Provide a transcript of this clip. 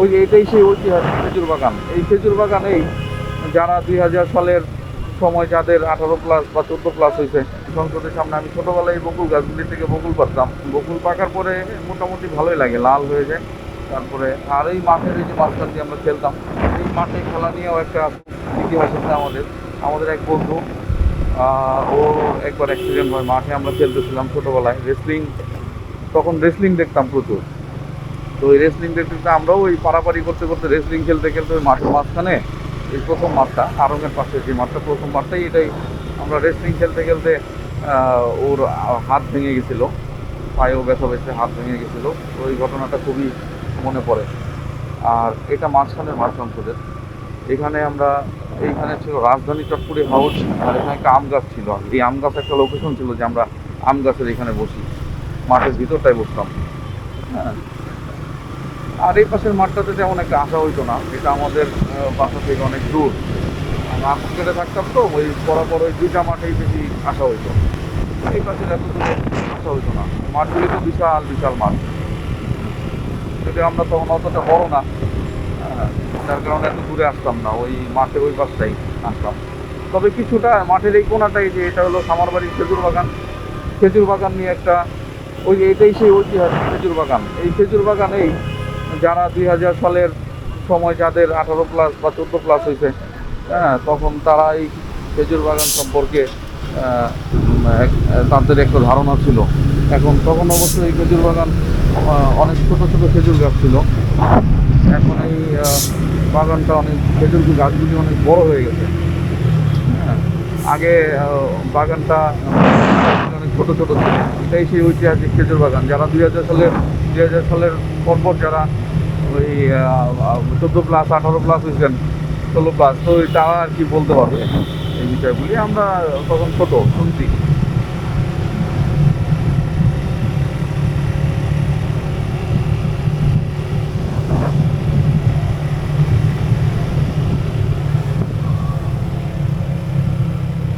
ওই এটাই সেই ঐতিহাসিক খেজুর বাগান। এই খেজুর বাগানেই যারা দুই হাজার সালের সময় যাদের আঠারো প্লাস বা চোদ্দ প্লাস হয়েছে সংসদের সামনে আমি ছোটোবেলায় বকুল গাছগুলি থেকে বকুল পারতাম বকুল পাকার পরে মোটামুটি ভালোই লাগে, লাল হয়ে যায়। তারপরে আর এই মাঠের এই যে মাঝখান দিয়ে আমরা খেলতাম, এই মাঠে খেলা নিয়েও একটা ইতিহাস আছে আমাদের। আমাদের এক বন্ধু ও একবার অ্যাক্সিডেন্ট হয়, মাঠে আমরা খেলতেছিলাম ছোটোবেলায়। রেসলিং তখন রেসলিং দেখতাম প্রচুর। তো ওই রেসলিং দেখতে আমরাও ওই পারাপারি করতে করতে রেসলিং খেলতে খেলতে ওই মাঠের মাঝখানে এই প্রথম মাঠটা, আরঙের পাশে যে মাঠটা, প্রথম মাঠটাই এটাই। আমরা রেসলিং খেলতে খেলতে ওর হাত ভেঙে গেছিল। পায়েও ব্যথা পেয়েছে হাত ভেঙে গেছিল। তো ওই ঘটনাটা খুবই মনে পড়ে। আর এটা মাঝখানের সংসদের এখানে আমরা, এইখানে ছিল রাজধানী চটপুরি হাউস আর এখানে একটা আম গাছ ছিল। এই আম গাছ একটা লোকেশন ছিল যে আমরা আম গাছের এখানে বসি। মাঠের ভিতরটায় বসতাম। হ্যাঁ। আর এই পাশের মাঠটাতে তেমন একটা আসা হইতো না। এটা আমাদের বাসা থেকে অনেক দূর। আমরা কেটে থাকতাম তো, ওই বরাবর ওই দুইটা মাঠেই বেশি আসা হইতো। এই পাশের এত দূরে আসা হইতো না। মাঠগুলি তো বিশাল বিশাল মাঠ। যদি আমরা তখন অতটা বড় না যার কারণে এত দূরে আসতাম না, ওই মাঠের ওই পাশটাই আসতাম। তবে কিছুটা মাঠের এই কোনাটাই যে, এটা হলো সামারবাড়ির খেজুর বাগান। খেজুর বাগান নিয়ে একটা, ওই এটাই সেই ঐতিহাসিক খেজুর বাগান। এই খেজুর বাগানেই যারা দুই হাজার সালের সময় যাদের আঠারো প্লাস বা চোদ্দ প্লাস হয়েছে হ্যাঁ তখন তারা এই খেজুর বাগান সম্পর্কে তাদের একটা ধারণা ছিল। এখন তখন অবশ্য এই খেজুর বাগান অনেক ছোট ছোট খেজুর গাছ ছিল। এখন এই বাগানটা অনেক, খেজুর গাছগুলি অনেক বড় হয়ে গেছে। আগে বাগানটা অনেক ছোটো ছোটো ছিল। এটাই সেই ঐতিহাসিক খেজুর বাগান। যারা দুই হাজার সালের, দুই হাজার সালের পরপর যারা ওই চোদ্দ প্লাস আঠারো প্লাস হয়েছেন, ষোলো প্লাস তো তারা আর কি বলতে পারবে এই বিষয়গুলি? আমরা তখন ছোটো, শুনছি।